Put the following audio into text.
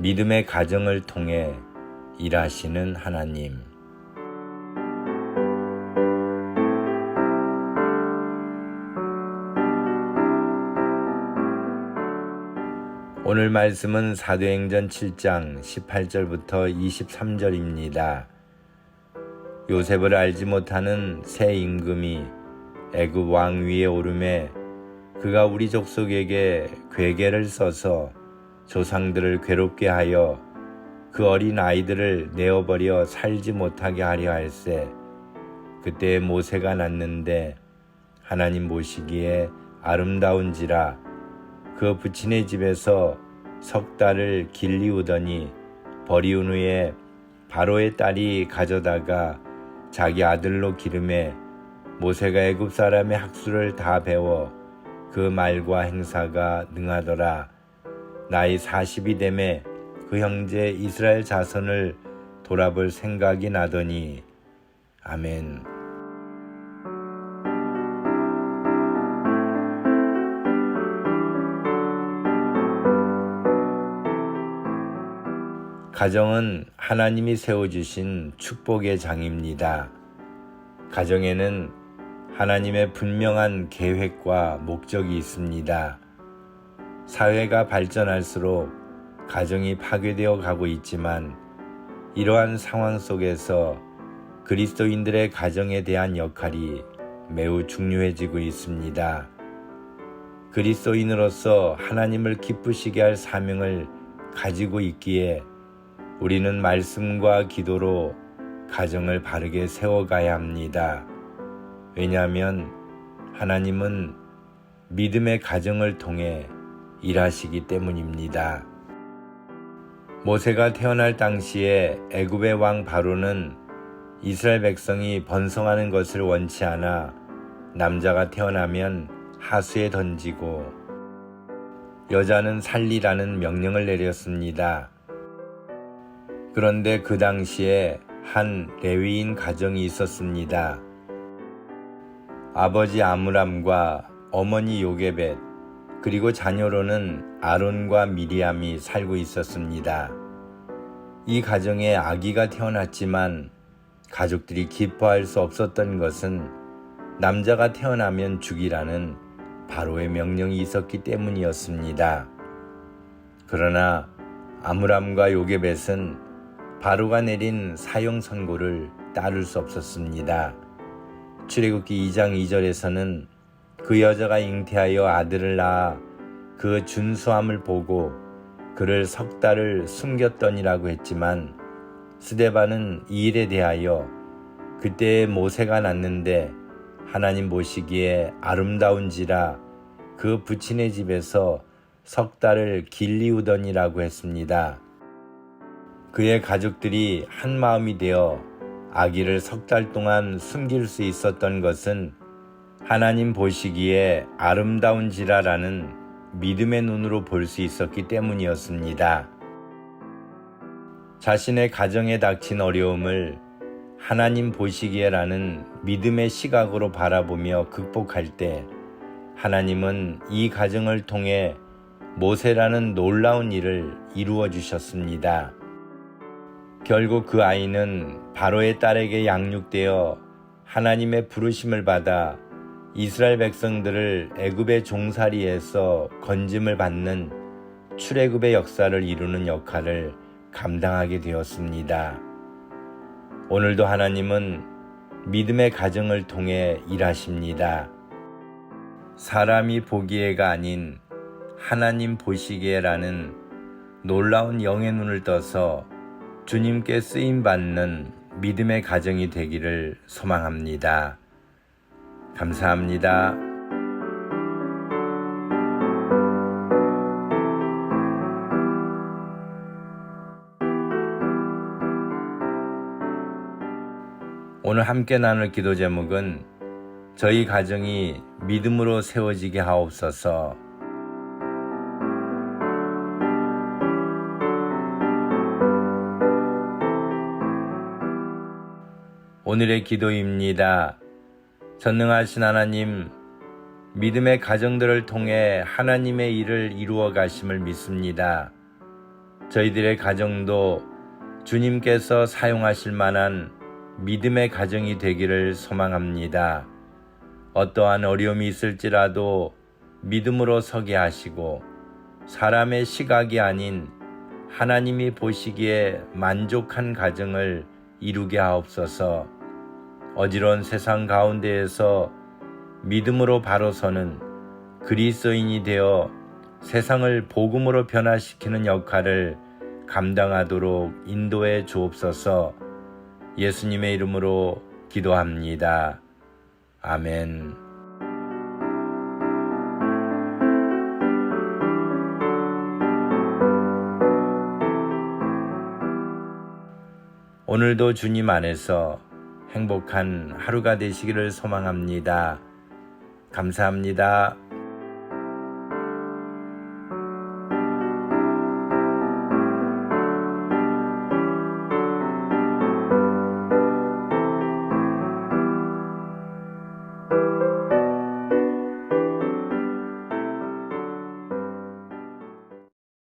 믿음의 가정을 통해 일하시는 하나님. 오늘 말씀은 사도행전 7장 18절부터 23절입니다. 요셉을 알지 못하는 새 임금이 애굽 왕 위에 오름에 그가 우리 족속에게 괴계를 써서 조상들을 괴롭게 하여 그 어린 아이들을 내어버려 살지 못하게 하려 할세 그때 모세가 났는데 하나님 보시기에 아름다운지라 그 부친의 집에서 석 달을 길리우더니 버리운 후에 바로의 딸이 가져다가 자기 아들로 기름에 모세가 애굽 사람의 학수를 다 배워 그 말과 행사가 능하더라. 나이 40이 되매 그 형제 이스라엘 자손을 돌아볼 생각이 나더니 아멘. 가정은 하나님이 세워주신 축복의 장입니다. 가정에는 하나님의 분명한 계획과 목적이 있습니다. 사회가 발전할수록 가정이 파괴되어 가고 있지만 이러한 상황 속에서 그리스도인들의 가정에 대한 역할이 매우 중요해지고 있습니다. 그리스도인으로서 하나님을 기쁘시게 할 사명을 가지고 있기에 우리는 말씀과 기도로 가정을 바르게 세워가야 합니다. 왜냐하면 하나님은 믿음의 가정을 통해 일하시기 때문입니다. 모세가 태어날 당시에 애굽의 왕 바로는 이스라엘 백성이 번성하는 것을 원치 않아 남자가 태어나면 하수에 던지고 여자는 살리라는 명령을 내렸습니다. 그런데 그 당시에 한 레위인 가정이 있었습니다. 아버지 아므람과 어머니 요게벳 그리고 자녀로는 아론과 미리암이 살고 있었습니다. 이 가정에 아기가 태어났지만 가족들이 기뻐할 수 없었던 것은 남자가 태어나면 죽이라는 바로의 명령이 있었기 때문이었습니다. 그러나 아므람과 요게벳은 바로가 내린 사형 선고를 따를 수 없었습니다. 출애굽기 2장 2절에서는 그 여자가 잉태하여 아들을 낳아 그 준수함을 보고 그를 석 달을 숨겼더니라고 했지만 스데반은 이 일에 대하여 그때의 모세가 났는데 하나님 보시기에 아름다운지라 그 부친의 집에서 석 달을 길리우더니라고 했습니다. 그의 가족들이 한 마음이 되어 아기를 석 달 동안 숨길 수 있었던 것은 하나님 보시기에 아름다운지라라는 믿음의 눈으로 볼 수 있었기 때문이었습니다. 자신의 가정에 닥친 어려움을 하나님 보시기에라는 믿음의 시각으로 바라보며 극복할 때 하나님은 이 가정을 통해 모세라는 놀라운 일을 이루어 주셨습니다. 결국 그 아이는 바로의 딸에게 양육되어 하나님의 부르심을 받아 이스라엘 백성들을 애굽의 종살이에서 건짐을 받는 출애굽의 역사를 이루는 역할을 감당하게 되었습니다. 오늘도 하나님은 믿음의 가정을 통해 일하십니다. 사람이 보기에가 아닌 하나님 보시기에라는 놀라운 영의 눈을 떠서 주님께 쓰임 받는 믿음의 가정이 되기를 소망합니다. 감사합니다. 오늘 함께 나눌 기도 제목은 저희 가정이 믿음으로 세워지게 하옵소서 오늘의 기도입니다. 전능하신 하나님, 믿음의 가정들을 통해 하나님의 일을 이루어 가심을 믿습니다. 저희들의 가정도 주님께서 사용하실 만한 믿음의 가정이 되기를 소망합니다. 어떠한 어려움이 있을지라도 믿음으로 서게 하시고 사람의 시각이 아닌 하나님이 보시기에 만족한 가정을 이루게 하옵소서 어지러운 세상 가운데에서 믿음으로 바로 서는 그리스도인이 되어 세상을 복음으로 변화시키는 역할을 감당하도록 인도해 주옵소서 예수님의 이름으로 기도합니다. 아멘. 오늘도 주님 안에서 행복한 하루가 되시기를 소망합니다. 감사합니다.